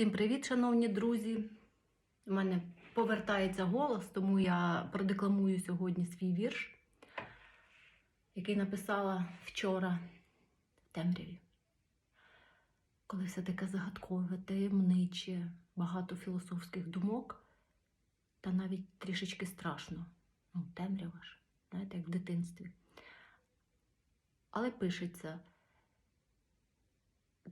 Всім привіт, шановні друзі! У мене повертається голос, тому я продекламую сьогодні свій вірш, який написала вчора в темряві. Коли все таке загадкове, таємниче, багато філософських думок, та навіть трішечки страшно. Ну, темрява ж, знаєте, як в дитинстві. Але пишеться.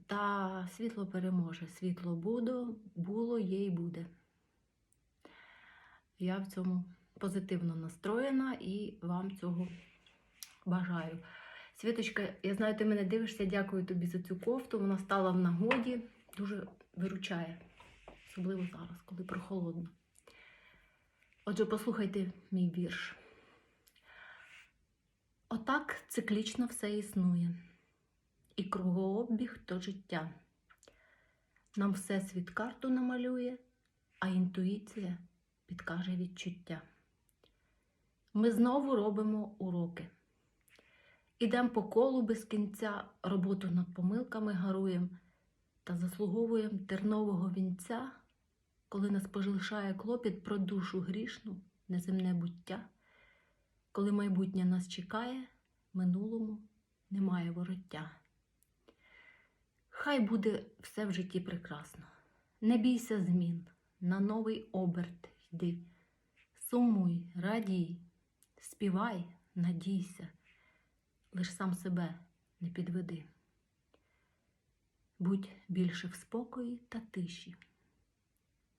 Та світло переможе, світло буде, було, є і буде. Я в цьому позитивно настроєна і вам цього бажаю. Світочка, я знаю, ти мене дивишся, дякую тобі за цю кофту. Вона стала в нагоді, дуже виручає, особливо зараз, коли прохолодно. Отже, послухайте мій вірш. Отак циклічно все існує і кругообіг то життя. Нам всесвіт карту намалює, а інтуїція підкаже відчуття. Ми знову робимо уроки. Ідемо по колу без кінця, роботу над помилками гаруєм та заслуговуємо тернового вінця, коли нас полишає клопіт про душу грішну, неземне буття, коли майбутнє нас чекає, минулому немає вороття. Хай буде все в житті прекрасно. Не бійся змін, на новий оберт йди. Сумуй, радій, співай, надійся, лиш сам себе не підведи. Будь більше в спокої та тиші,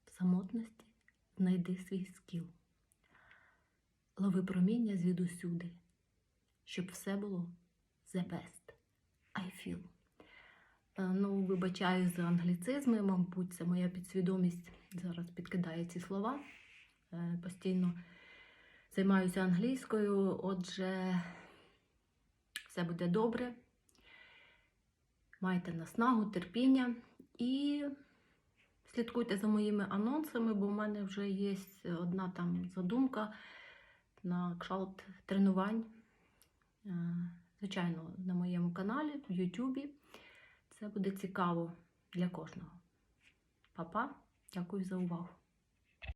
в самотності знайди свій скіл. Лови проміння звідусюди, щоб все було the best. I feel. Е, Ну, вибачаю за англіцизми, мабуть, це моя підсвідомість зараз підкидає ці слова. Е, Постійно займаюся англійською, отже, все буде добре. Майте наснагу, терпіння і слідкуйте за моїми анонсами, бо в мене вже є одна там задумка на кшалт тренувань. Е, Звичайно, на моєму каналі в Ютубі. Це буде цікаво для кожного. Па-па, дякую за увагу.